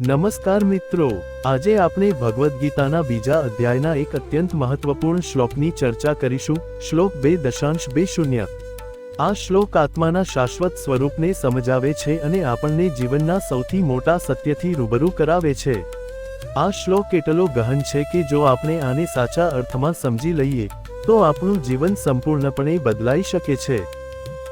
નમસ્કાર મિત્રો, આજે આપણે ભગવદ્ ગીતાના બીજા અધ્યાયના એક અત્યંત મહત્વપૂર્ણ શ્લોકની ચર્ચા કરીશું, શ્લોક બે દશાંશ બે શૂન્ય. આ શ્લોક આત્માના શાશ્વત સ્વરૂપને સમજાવે છે અને આપણને જીવનના સૌથી મોટા સત્યથી રૂબરૂ કરાવે છે. આ શ્લોક એટલો ગહન છે કે જો આપણે આને સાચા અર્થમાં સમજી લઈએ, તો આપણું જીવન સંપૂર્ણપણે બદલાઈ શકે છે.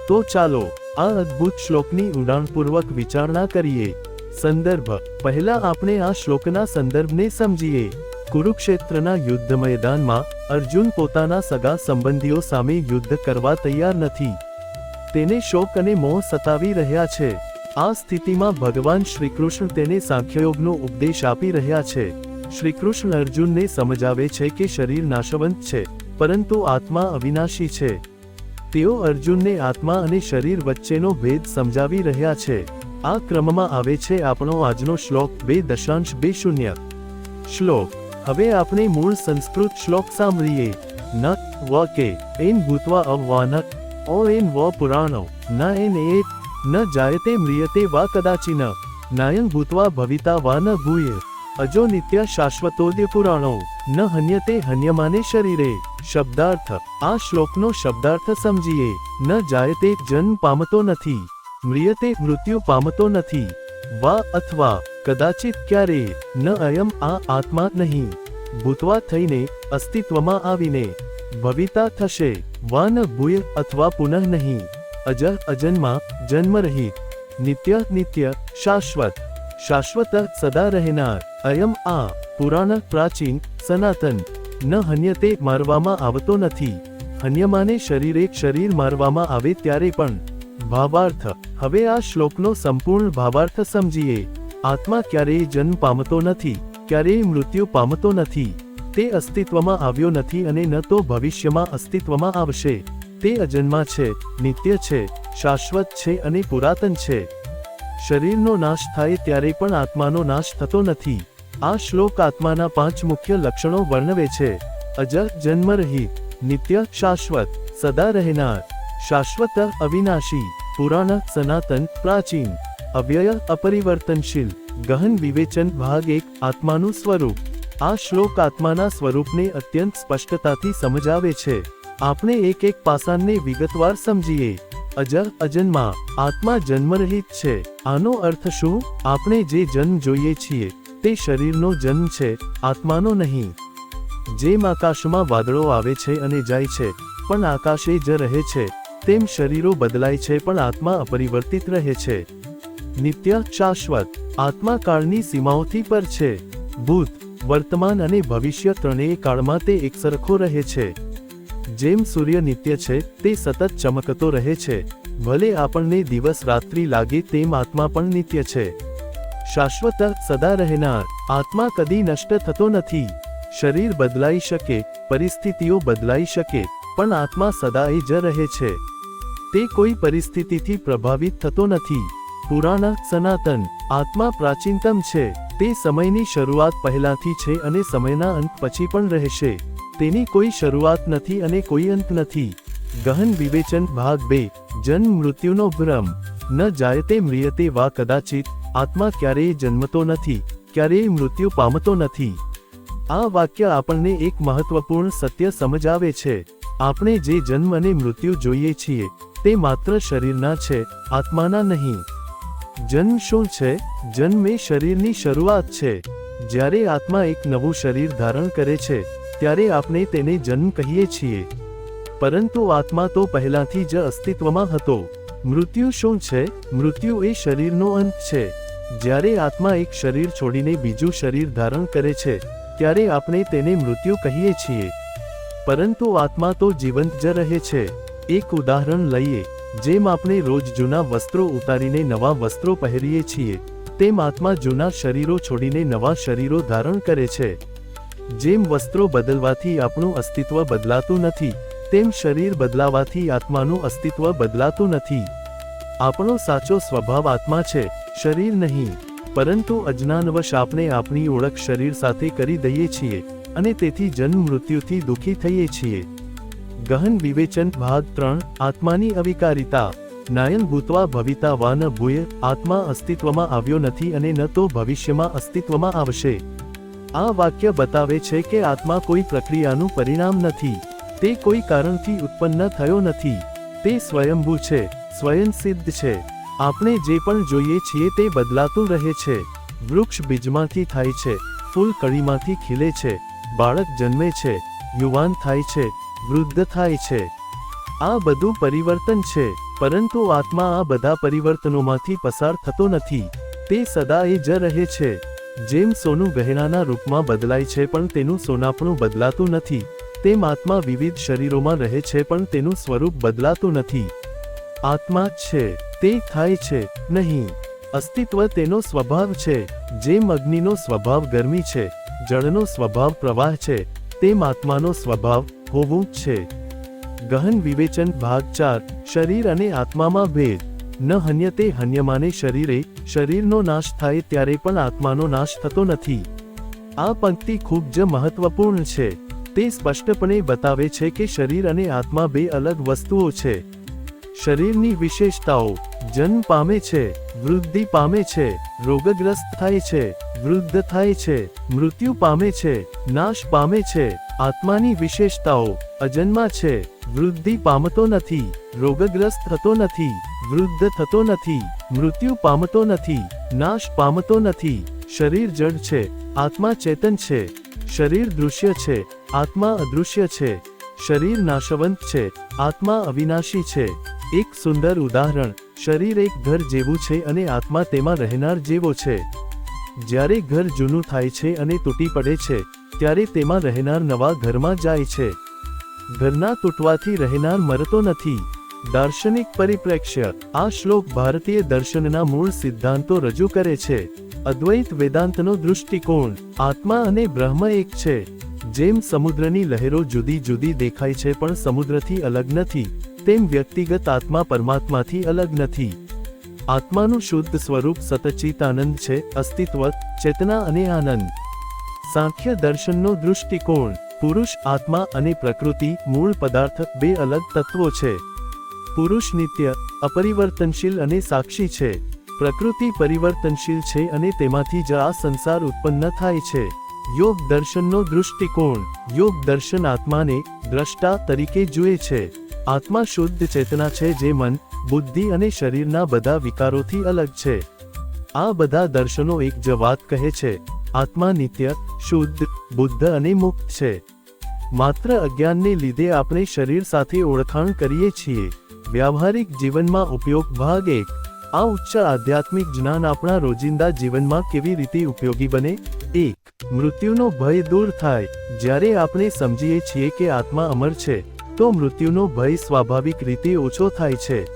તો ચાલો, આ અદ્ભુત શ્લોકની ઊંડાણપૂર્વક વિચારણા કરીએ. સંદર્ભ. પહેલા આપણે આ શ્લોકના સંદર્ભને સમજીએ. કુરુક્ષેત્રના યુદ્ધ મેદાનમાં અર્જુન પોતાના સગા સંબંધીઓ સામે યુદ્ધ કરવા તૈયાર નથી. તેને શોક અને મોહ સતાવી રહ્યા છે. આ સ્થિતિમાં ભગવાન શ્રીકૃષ્ણ તેને સાંખ્યયોગનો ઉપદેશ આપી રહ્યા છે. શ્રીકૃષ્ણ અર્જુનને સમજાવે છે કે શરીર નાશવંત છે, પરંતુ આત્મા અવિનાશી છે. તેઓ અર્જુનને આત્મા અને શરીર વચ્ચેનો ભેદ સમજાવી રહ્યા છે. આ ક્રમમાં આવે છે આપણો આજનો શ્લોક બે દશાંશ બે શૂન્ય. શ્લોક, હવે આપણે મૂળ સંસ્કૃત શ્લોક સાંભળીએ. ન, વ, કે, એન, ભૂતવા અવવાન ઓ, એન, વ, પુરાણો, ન, એન, એ, ન જાયતે મ્રિયતે વા, કદાચિન નાયન ભૂતવા, ભવિતા, વા, ન, ભૂય, અજો, નિત્ય, શાશ્વતોદ્ય, પુરાણો, ન હન્યતે હન્યમાને, શરીરે, શબ્દાર્થ, આ શ્લોકનો શબ્દાર્થ સમજીએ. ન જાયતે જન્મ પામતો નથી. મ્રિયતે મૃત્યુ પામતો નથી. વા અથવા કદાચિત ક્યારે, ન અયમ આ આત્મા નહીં. ભૂતવા થઈને અસ્તિત્વમાં આવીને, ભવિતા થશે વા ન ભૂય અથવા પુનઃ નહીં. અજ અજન્મા જન્મરહિત નિત્ય નિત્ય શાશ્વત. શાશ્વત સદા રહેનાર, અયમ આ પુરાણ પ્રાચીન સનાતન. ન હન્યતે મારવામાં આવતો નથી. હન્યમાને શરીરે શરીર મારવામાં આવે ત્યારે પણ ભાવાર્થ. હવે આ શ્લોકનો સંપૂર્ણ ભાવાર્થ સમજીએ. આત્મા ક્યારેય જન્મ પામતો નથી, ક્યારેય મૃત્યુ પામતો નથી. તે અસ્તિત્વમાં આવ્યો નથી અને ન તો ભવિષ્યમાં અસ્તિત્વમાં આવશે. તે અજન્મા છે, નિત્ય છે, શાશ્વત છે અને પુરાતન છે. શરીરનો નાશ થાય ત્યારે પણ આત્માનો નાશ થતો નથી. આ શ્લોક આત્માના પાંચ મુખ્ય લક્ષણો વર્ણવે છે. અજર જન્મરહિત નિત્ય, શાશ્વત, સદા રહેનાર, શાશ્વત, અવિનાશી. પુરાણ, સનાતન, પ્રાચીન. અવ્યય, અપરિવર્તનશીલ. ગહન વિવેચન, ભાગ એક, આત્માનું સ્વરૂપ. આ શ્લોક આત્માના સ્વરૂપને અત્યંત સ્પષ્ટતાથી સમજાવે છે. આપણે એક એક પાસાને વિગતવાર સમજીએ. અજર અજન્મા. આત્મા જન્મરહિત છે. આનો અર્થ શું? આપણે જે જન્મ જોઈએ છીએ, તે શરીરનો જન્મ છે, આત્માનો નહીં. જેમ આકાશમાં વાદળો આવે છે અને જાય છે, પણ આકાશે જ રહે છે. તેમ શરીરો બદલાય છે પણ આત્મા અપરિવર્તિત રહે છે. નિત્ય શાશ્વત, આત્મા કાળની સીમાઓથી પર છે. ભૂત, વર્તમાન અને ભવિષ્ય ત્રણેય કાળમાં તે એકસરખો રહે છે. જેમ સૂર્ય નિત્ય છે, તે સતત ચમકતો રહે છે. ભલે આપણને દિવસ રાત્રિ લાગે તેમ આત્મા પણ નિત્ય છે. શાશ્વત સદા રહેનાર, આત્મા કદી નષ્ટ થતો નથી. શરીર બદલાઈ શકે, પરિસ્થિતિઓ બદલાઈ શકે, પણ આત્મા સદાય જ રહે છે. તે કોઈ પરિસ્થિતિથી પ્રભાવિત થતો નથી. પુરાણ, સનાતન, આત્મા પ્રાચીનતમ છે. તે સમયની શરૂઆત પહેલાથી છે અને સમયના અંત પછી પણ રહેશે. તેની કોઈ શરૂઆત નથી અને કોઈ અંત નથી. ગહન વિવેચન ભાગ બે, જન્મ મૃત્યુનો ભ્રમ. ન જાયતે મ્રિયતે વા કદાચિત, આત્મા ક્યારેય જન્મતો નથી, ક્યારેય મૃત્યુ પામતો નથી. આ વાક્ય આપણને એક મહત્વપૂર્ણ સત્ય સમજાવે છે. આપણે જે જન્મ અને મૃત્યુ જોઈએ છીએ તે માત્ર શરીરના છે, આત્માના નહીં. જન્મ શું છે? જન્મ એ શરીરની શરૂઆત છે. જ્યારે આત્મા એક નવું શરીર ધારણ કરે છે, ત્યારે આપણે તેને જન્મ કહીએ છીએ. પરંતુ આત્મા તો પહેલાથી જ અસ્તિત્વમાં હતો. મૃત્યુ શું છે? મૃત્યુ એ શરીરનો અંત છે. જ્યારે આત્મા એક શરીર છોડીને બીજું શરીર ધારણ કરે છે, ત્યારે આપણે તેને મૃત્યુ કહીએ છીએ. પરંતુ આત્મા તો જીવંત જ રહે છે. એક ઉદાહરણ લઈએ, જેમ આપણે રોજ જૂના વસ્ત્રો ઉતારીને નવા વસ્ત્રો પહેરીએ છીએ, તેમ આત્મા જૂના શરીરો છોડીને નવા શરીરો ધારણ કરે છે. જેમ વસ્ત્રો બદલવાથી આપણું અસ્તિત્વ બદલાતું નથી, તેમ શરીર બદલાવાથી આત્માનું અસ્તિત્વ બદલાતું નથી. આપણો સાચો સ્વભાવ આત્મા છે, શરીર નહીં, પરંતુ અજ્ઞાનવશ આપણે આપણી ઓળખ શરીર સાથે કરી દઈએ છીએ, અને તેથી જન્મ મૃત્યુથી દુઃખી થઈએ છીએ. ગહન વિવેચન ભાગ ત્રણ, આત્માની અવિકારિતા. નાયન ભૂતવા ભવિતા વા ન ભૂય, આત્મા અસ્તિત્વમાં આવ્યો નથી અને ન તો ભવિષ્યમાં અસ્તિત્વમાં આવશે. આ વાક્ય બતાવે છે કે આત્મા કોઈ પ્રક્રિયાનું પરિણામ નથી. તે કોઈ કારણથી ઉત્પન્ન થયો નથી. તે સ્વયંભૂ છે, સ્વયં સિદ્ધ છે. આપણે જે પણ જોઈએ છીએ તે બદલાતું રહે છે. વૃક્ષ બીજમાંથી થાય છે, ફૂલ કળીમાંથી ખીલે છે. બાળક જન્મે છે, યુવાન થાય છે. વૃદ્ધ થાય છે. આ બધું પરિવર્તન છે, પરંતુ આત્મા આ બધા પરિવર્તનોમાંથી પસાર થતો નથી. તે સદા એ જ રહે છે. જેમ સોનું ગહેણાના રૂપમાં બદલાય છે પણ તેનું સોનાપણું બદલાતું નથી. તેમ આત્મા વિવિધ શરીરોમાં રહે છે પણ તેનું સ્વરૂપ બદલાતું નથી. આત્મા છે, તે થાય છે, નહીં. અસ્તિત્વ તેનો સ્વભાવ છે. જેમ અગ્નિનો સ્વભાવ ગરમી છે, જળનો સ્વભાવ પ્રવાહ છે, તેમ આત્માનો સ્વભાવ હોવું છે. ગહન વિવેચન ભાગ ચાર, શરીર અને આત્મામાં ભેદ. ન હન્યતે હન્યમાને શરીરે, શરીરનો નાશ થાય ત્યારે પણ આત્માનો નાશ થતો નથી. આ પંક્તિ ખૂબ જ મહત્વપૂર્ણ છે. તે સ્પષ્ટપણે બતાવે છે કે શરીર અને આત્મા બે અલગ વસ્તુઓ છે. શરીરની વિશેષતાઓ. જન્મ પામે છે, વૃદ્ધિ પામે છે, રોગગ્રસ્ત થાય છે, વૃદ્ધ થાય છે, મૃત્યુ પામે છે, નાશ પામે છે, આત્માની વિશેષતાઓ અજન્મા છે, વૃદ્ધિ પામતો નથી, રોગગ્રસ્ત થતો નથી, વૃદ્ધ થતો નથી, મૃત્યુ પામતો નથી, નાશ પામતો નથી, શરીર જડ છે, આત્મા ચેતન છે, શરીર દૃશ્ય છે, આત્મા અદૃશ્ય છે, શરીર નાશવંત છે, આત્મા અવિનાશી છે. એક સુંદર ઉદાહરણ શરીર એક ઘર જેવું છે અને આત્મા તેમાં રહેનાર જેવો છે. જ્યારે ઘર જૂનું થાય છે અને તૂટી પડે છે, ત્યારે તેમાં રહેનાર નવા ઘરમાં જાય છે. ઘરના તૂટવાથી રહેનાર મરતો નથી. દાર્શનિક પરિપ્રેક્ષ્ય, આ શ્લોક ભારતીય દર્શનના મૂળ સિદ્ધાંતો રજૂ કરે છે. અદ્વૈત વેદાંતનો દૃષ્ટિકોણ, આત્મા અને બ્રહ્મ એક છે. જેમ સમુદ્રની લહેરો જુદી જુદી દેખાય છે પણ સમુદ્રથી અલગ નથી. તેમ વ્યક્તિગત આત્મા પરમાત્માથી અલગ નથી. આત્માનું શુદ્ધ સ્વરૂપ સતચિત આનંદ છે, અસ્તિત્વ, ચેતના અને આનંદ. સાંખ્ય દર્શનનો દૃષ્ટિકોણ, પુરુષ આત્મા અને પ્રકૃતિ, મૂળ પદાર્થ, બે અલગ તત્વો છે. પુરુષ નિત્ય, અપરિવર્તનશીલ અને સાક્ષી છે. પ્રકૃતિ પરિવર્તનશીલ છે અને તેમાંથી જ આ સંસાર ઉત્પન્ન થાય છે. યોગ દર્શનનો દૃષ્ટિકોણ, યોગ દર્શન આત્માને દ્રષ્ટા તરીકે જુએ છે. આત્મા શુદ્ધ ચેતના છે જે મન, બુદ્ધિ અને શરીરના બધા વિકારોથી અલગ છે. આ બધા દર્શનો એક જ વાત કહે છે, આત્મા નિત્ય, શુદ્ધ, બુદ્ધ અને મુક્ત છે. માત્ર અજ્ઞાનને લીધે આપણે શરીર સાથે ઓળખાણ કરીએ છીએ. વ્યાવહારિક જીવનમાં ઉપયોગ ભાગ એક. આ ઉચ્ચ આધ્યાત્મિક જ્ઞાન આપણા રોજિંદા જીવનમાં કેવી રીતે ઉપયોગી બને? એક. મૃત્યુનો ભય દૂર થાય, જ્યારે આપણે સમજીએ છીએ કે આત્મા અમર છે. તો મૃત્યુનો ભય સ્વાભાવિક રીતે ઓછો થાય છે.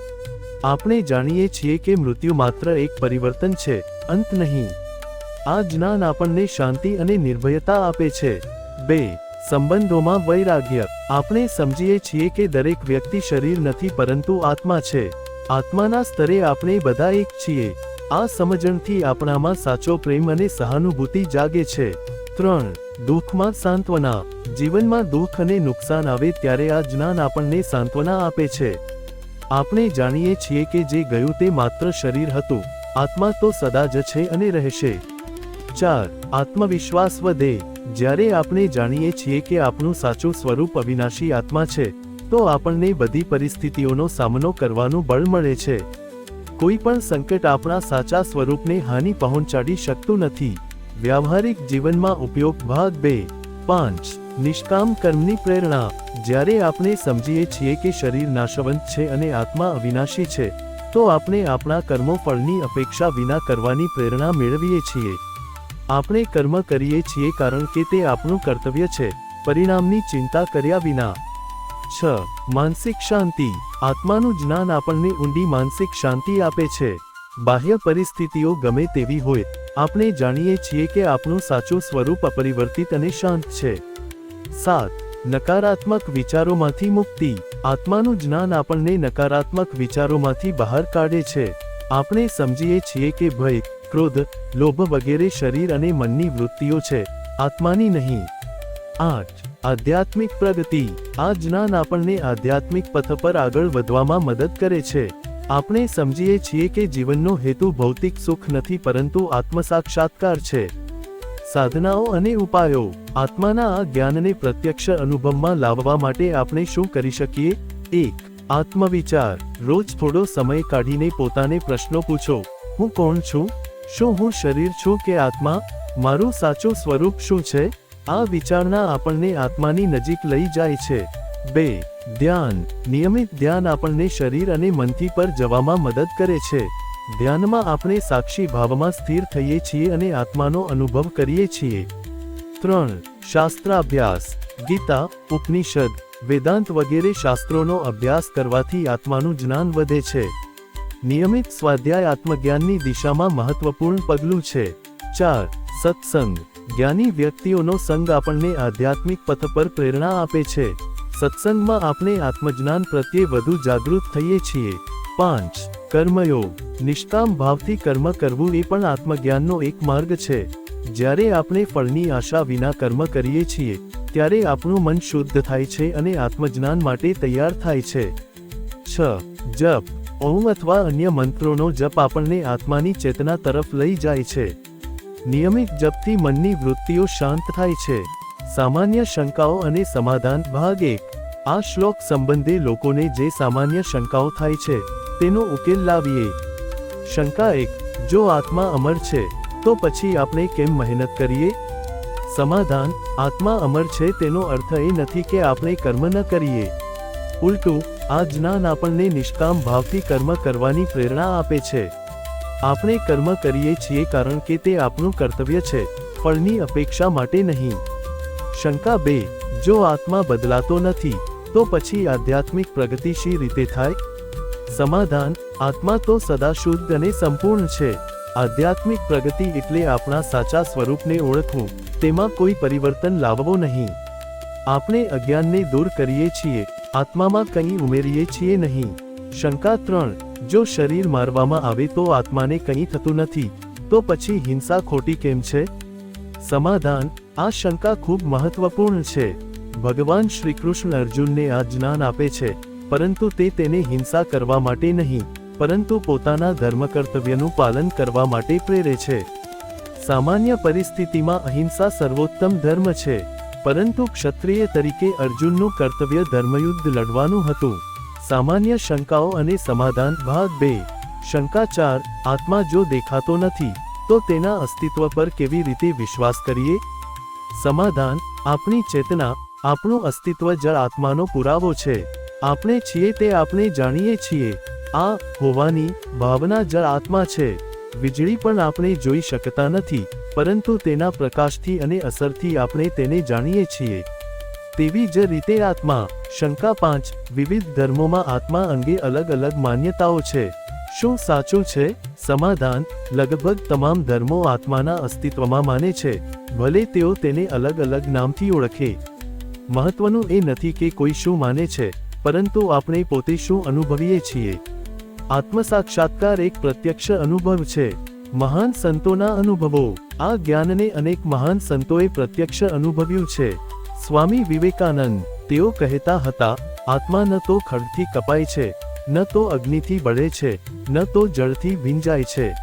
આપણે જાણીએ છીએ કે મૃત્યુ માત્ર એક પરિવર્તન છે, અંત નહીં. આ જ્ઞાન આપણને શાંતિ અને નિર્ભયતા આપે છે. બે, સંબંધોમાં વૈરાગ્ય. આપણે સમજીએ છીએ કે દરેક વ્યક્તિ શરીર નથી પરંતુ આત્મા છે. આત્માના સ્તરે આપણે બધા એક છીએ. આ સમજણથી આપણામાં સાચો પ્રેમ અને સહાનુભૂતિ જાગે છે. ત્રણ દુઃખમાં સાંત્વના. જીવનમાં દુઃખ અને નુકસાન આવે ત્યારે આ જ્ઞાન આપણને સાંત્વના આપે છે. આપણે જાણીએ છીએ કે જે ગયું તે માત્ર શરીર હતું. આત્મા તો સદા જ છે અને રહેશે. ચાર, આત્મવિશ્વાસ વધે. જ્યારે આપણે જાણીએ છીએ કે આપણું સાચું સ્વરૂપ અવિનાશી આત્મા છે, તો આપણને બધી પરિસ્થિતિઓનો સામનો કરવાનું બળ મળે છે. કોઈ પણ સંકટ આપણા સાચા સ્વરૂપને હાનિ પહોંચાડી શકતું નથી. વ્યાવહારિક જીવનમાં ઉપયોગ ભાગ બે, પાંચ, નિષ્કામ કર્મની પ્રેરણા. જ્યારે આપણે સમજીએ છીએ કે શરીર નાશવંત છે અને આત્મા અવિનાશી છે, તો આપણે આપણા કર્મો ફળની અપેક્ષા વિના કરવાની પ્રેરણા મેળવીએ છીએ. આપણે કર્મ કરીએ છીએ કારણ કે તે આપણું કર્તવ્ય છે, પરિણામની ચિંતા કર્યા વિના. છ, માનસિક શાંતિ. આત્માનું જ્ઞાન આપણને ઊંડી માનસિક શાંતિ આપે છે. બાહ્ય પરિસ્થિતિઓ ગમે તેવી હોય. આપણે જાણીએ છીએ કે આપણું સાચું સ્વરૂપ અપરિવર્તિત અને શાંત છે. સાત, નકારાત્મક વિચારોમાંથી મુક્તિ. આત્માનું જ્ઞાન આપણને નકારાત્મક વિચારોમાંથી બહાર કાઢે છે. આપણે સમજીએ છીએ કે ભય, ક્રોધ, લોભ વગેરે શરીર અને મનની વૃત્તિઓ છે. આત્માની નહીં. આઠ, આધ્યાત્મિક પ્રગતિ. આ જ્ઞાન આપણને આધ્યાત્મિક પથ પર આગળ વધવામાં મદદ કરે છે. આપણે સમજીએ છીએ કે જીવનનો હેતુ ભૌતિક સુખ નથી પરંતુ આત્મસાક્ષાત્કાર છે. સાધનાઓ અને ઉપાયો. આત્માના આ જ્ઞાનને પ્રત્યક્ષ અનુભવમાં લાવવા માટે આપણે શું કરી શકીએ? એક, આત્મવિચાર. રોજ થોડો સમય કાઢીને પોતાને પ્રશ્નો પૂછો. હું કોણ છું? શું હું શરીર છું કે આત્મા? મારું સાચું સ્વરૂપ શું છે? આ વિચારણા આપણને આત્માની નજીક લઈ જાય છે. બે ધ્યાન. નિયમિત ધ્યાન આપણને શરીર અને મનથી પર જવામાં મદદ કરે છે. ધ્યાનમાં આપણે સાક્ષી ભાવમાં સ્થિર થઈએ છીએ અને આત્માનો અનુભવ કરીએ છીએ. ત્રણ. શાસ્ત્રાભ્યાસ. ગીતા, ઉપનિષદ, વેદાંત વગેરે શાસ્ત્રોનો અભ્યાસ કરવાથી આત્માનું જ્ઞાન વધે છે. નિયમિત સ્વાધ્યાય આત્મજ્ઞાનની દિશામાં મહત્વપૂર્ણ પગલું છે. ચાર. સત્સંગ. જ્ઞાની વ્યક્તિઓનો સંગ આપણને આધ્યાત્મિક પથ પર પ્રેરણા આપે છે. સત્સંગમાં આપણે આત્મજ્ઞાન પ્રત્યે વધુ જાગૃત થઈએ છીએ. પાંચ, કર્મયોગ. નિષ્કામ ભાવથી કર્મ કરવું એ પણ આત્મજ્ઞાનનો એક માર્ગ છે. જ્યારે આપણે ફળની આશા વિના કર્મ કરીએ છીએ, ત્યારે આપણું મન શુદ્ધ થાય છે અને આત્મજ્ઞાન માટે તૈયાર થાય છે. છ, જપ. ઓમ અથવા અન્ય મંત્રોનો જપ આપણને આત્માની ચેતના તરફ લઈ જાય છે. નિયમિત જપથી મનની વૃત્તિઓ શાંત થાય છે. સામાન્ય શંકાઓ અને સમાધાન ભાગ એક. આ શ્લોક સંબંધે લોકોને જે સામાન્ય શંકાઓ થાય છે, તેનો ઉકેલ લાવીએ. શંકા એક, જો આત્મા અમર છે, તો પછી આપણે કેમ મહેનત કરીએ? સમાધાન, આત્મા અમર છે તેનો અર્થ એ નથી કે આપણે કર્મ ન કરીએ. ઉલટું, આ જ્ઞાન આપણને નિષ્કામ ભાવથી કર્મ કરવાની પ્રેરણા આપે છે. આપણે કર્મ કરીએ છીએ કારણ કે તે આપણું કર્તવ્ય છે, ફળની અપેક્ષા માટે નહીં. શંકા બે, જો આત્મા બદલાતો નથી, તો પછી આધ્યાત્મિક પ્રગતિ શી રીતે થાય? સમાધાન, આત્મા તો સદા શુદ્ધ અને સંપૂર્ણ છે. આધ્યાત્મિક પ્રગતિ એટલે આપણા સાચા સ્વરૂપને ઓળખવું, તેમાં કોઈ પરિવર્તન લાવવો નહીં. આપણે અજ્ઞાનને દૂર કરીએ છીએ, આત્મામાં કંઈ ઉમેરીએ છીએ નહીં. શંકા ત્રણ, જો શરીર મારવામાં આવે તો આત્માને કંઈ થતું નથી, તો પછી હિંસા ખોટી કેમ છે? સમાધાન આ શંકા ખૂબ મહત્વપૂર્ણ છે. ભગવાન શ્રીકૃષ્ણ અર્જુનને આ જ્ઞાન આપે છે, પરંતુ તે તેને હિંસા કરવા માટે નહીં, પરંતુ પોતાના ધર્મ કર્તવ્યનું પાલન કરવા માટે પ્રેરે છે. સામાન્ય પરિસ્થિતિમાં અહિંસા સર્વોત્તમ ધર્મ છે, પરંતુ ક્ષત્રિય તરીકે અર્જુનનું કર્તવ્ય ધર્મયુદ્ધ લડવાનું હતું. સામાન્ય શંકાઓ અને સમાધાન ભાગ બે. શંકા ચાર, આત્મા જો દેખાતો નથી, તો તેના અસ્તિત્વ પર કેવી રીતે વિશ્વાસ કરીએ? સમાધાન, આપણી ચેતના, આપણું અસ્તિત્વ જળ આત્માનો પુરાવો છે. આપણે છીએ તે આપણે જાણીએ છીએ. આ હોવાની ભાવના જળ આત્મા છે. વીજળી પણ આપણે જોઈ શકતા નથી, પરંતુ તેના પ્રકાશથી અને અસરથી આપણે તેને જાણીએ છીએ. તેવી જ રીતે આત્મા, શંકા પાંચ, વિવિધ ધર્મોમાં આત્મા અંગે અલગ અલગ માન્યતાઓ છે. શું સાચું છે? સમાધાન લગભગ તમામ ધર્મો આત્માના અસ્તિત્વમાં માને છે, ભલે તેઓ તેને અલગ અલગ નામથી ઓળખે. મહત્વનું એ નથી કે કોઈ શું માને છે, પરંતુ આપણે પોતે શું અનુભવીએ છીએ. આત્મસાક્ષાત્કાર એક પ્રત્યક્ષ અનુભવ છે. મહાન સંતોના અનુભવો. આ જ્ઞાનને અનેક મહાન સંતોએ પ્રત્યક્ષ અનુભવ્યું છે. સ્વામી વિવેકાનંદ, તેઓ કહેતા હતા, આત્મા ન તો ખડથી કપાય છે. ન તો અગ્નિથી બળે છે, ન તો જળથી ભીંજાય છે.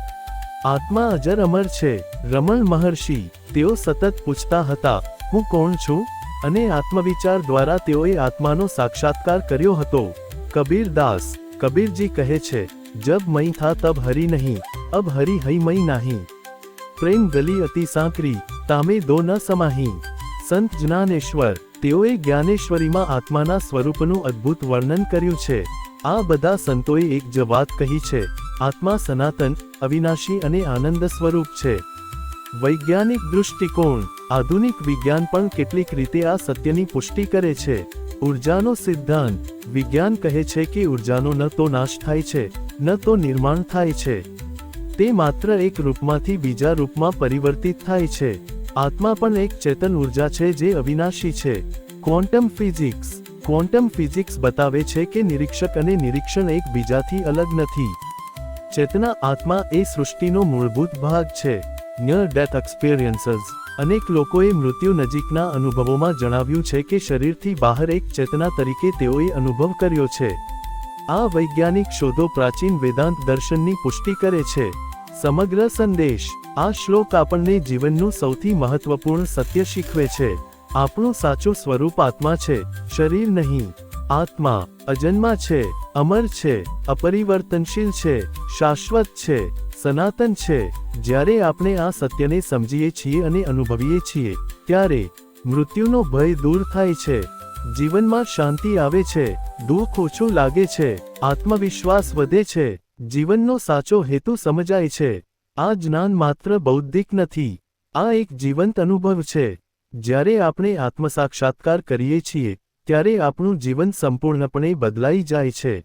આત્મા અજર અમર છે, રમણ મહર્ષિ, તેઓ સતત પૂછતા હતા, હું કોણ છું? અને આત્મવિચાર દ્વારા તેઓએ આત્માનો સાક્ષાત્કાર કર્યો હતો. કબીર દાસ, કબીરજી કહે છે, જબ મઈ થા તબ હરી નહીં, અબ હરી હઈ મઈ નાહી. પ્રેમ ગલી અતિ સાંકરી, તામે દો ન સમાહી. સંત જ્ઞાનેશ્વર, તેઓએ જ્ઞાનેશ્વરીમાં આત્માના સ્વરૂપનું અદ્ભુત વર્ણન કર્યું છે. આ બધા સંતોએ એક જ વાત કહી છે, આત્મા સનાતન, અવિનાશી અને આનંદ સ્વરૂપ છે. વૈજ્ઞાનિક દૃષ્ટિકોણ, આધુનિક વિજ્ઞાન પણ કેટલીક રીતે આ સત્યની પુષ્ટિ કરે છે. ઉર્જાનો સિદ્ધાંત, વિજ્ઞાન કહે છે કે ઉર્જાનો ન તો નાશ થાય છે, ન તો નિર્માણ થાય છે. તે માત્ર એક રૂપમાંથી બીજા રૂપમાં પરિવર્તિત થાય છે. આત્મા પણ એક ચેતન ઊર્જા છે જે અવિનાશી છે. ક્વોન્ટમ ફિઝિક્સ ક્વોન્ટમ ફિઝિક્સ બતાવે છે કે નિરીક્ષક અને નિરીક્ષણ એકબીજાથી અલગ નથી. ચેતના આત્મા એ સૃષ્ટિનો મૂળભૂત ભાગ છે. નિયર ડેથ એક્સપિરિયન્સીસ અનેક લોકોએ મૃત્યુ નજીકના અનુભવોમાં જણાવ્યું છે કે શરીરથી બહાર એક ચેતના તરીકે તેઓએ અનુભવ કર્યો છે. આ વૈજ્ઞાનિક શોધો પ્રાચીન વેદાંત દર્શનની પુષ્ટિ કરે છે. સમગ્ર સંદેશ આ શ્લોક આપણને જીવનનું સૌથી મહત્વપૂર્ણ સત્ય શીખવે છે. આપણું સાચું સ્વરૂપ આત્મા છે, શરીર નહીં. આત્મા અજન્મા છે, અમર છે, અપરિવર્તનશીલ છે, શાશ્વત છે, સનાતન છે. જ્યારે આપણે આ સત્યને સમજીએ છીએ અને અનુભવીએ છીએ, ત્યારે મૃત્યુનો ભય દૂર થાય છે. જીવનમાં શાંતિ આવે છે, દુઃખ ઓછું લાગે છે, આત્મવિશ્વાસ વધે છે, જીવનનો સાચો હેતુ સમજાય છે. આ જ્ઞાન માત્ર બૌદ્ધિક નથી. આ એક જીવંત અનુભવ છે. જ્યારે આપણે આત્મસાક્ષાત્કાર કરીએ છીએ, ત્યારે આપણું જીવન સંપૂર્ણપણે બદલાઈ જાય છે.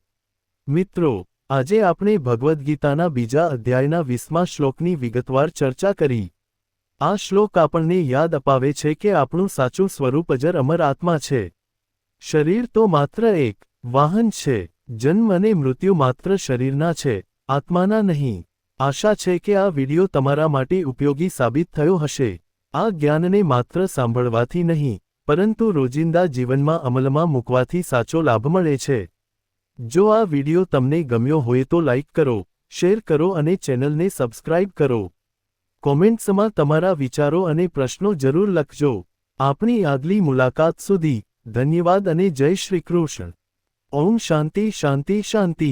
મિત્રો, આજે આપણે ભગવદ્ ગીતાના બીજા અધ્યાયના વીસમા શ્લોકની વિગતવાર ચર્ચા કરી. આ શ્લોક આપણને યાદ અપાવે છે કે આપણું સાચું સ્વરૂપ અજર અમર આત્મા છે. શરીર તો માત્ર એક, વાહન છે, જન્મ અને મૃત્યુ માત્ર શરીરના છે, આત્માના નહીં. આશા છે કે આ વિડિયો તમારા માટે ઉપયોગી સાબિત થયો હશે. આ જ્ઞાનને માત્ર સાંભળવાથી નહીં, પરંતુ રોજિંદા જીવનમાં અમલમાં મૂકવાથી સાચો લાભ મળે છે. જો આ વિડિયો તમને ગમ્યો હોય તો લાઇક કરો, શેર કરો અને ચેનલને સબસ્ક્રાઇબ કરો. કોમેન્ટ્સમાં તમારા વિચારો અને પ્રશ્નો જરૂર લખજો. આપણી આગલી મુલાકાત સુધી ધન્યવાદ અને જય શ્રી કૃષ્ણ. ઓમ શાંતિ શાંતિ શાંતિ.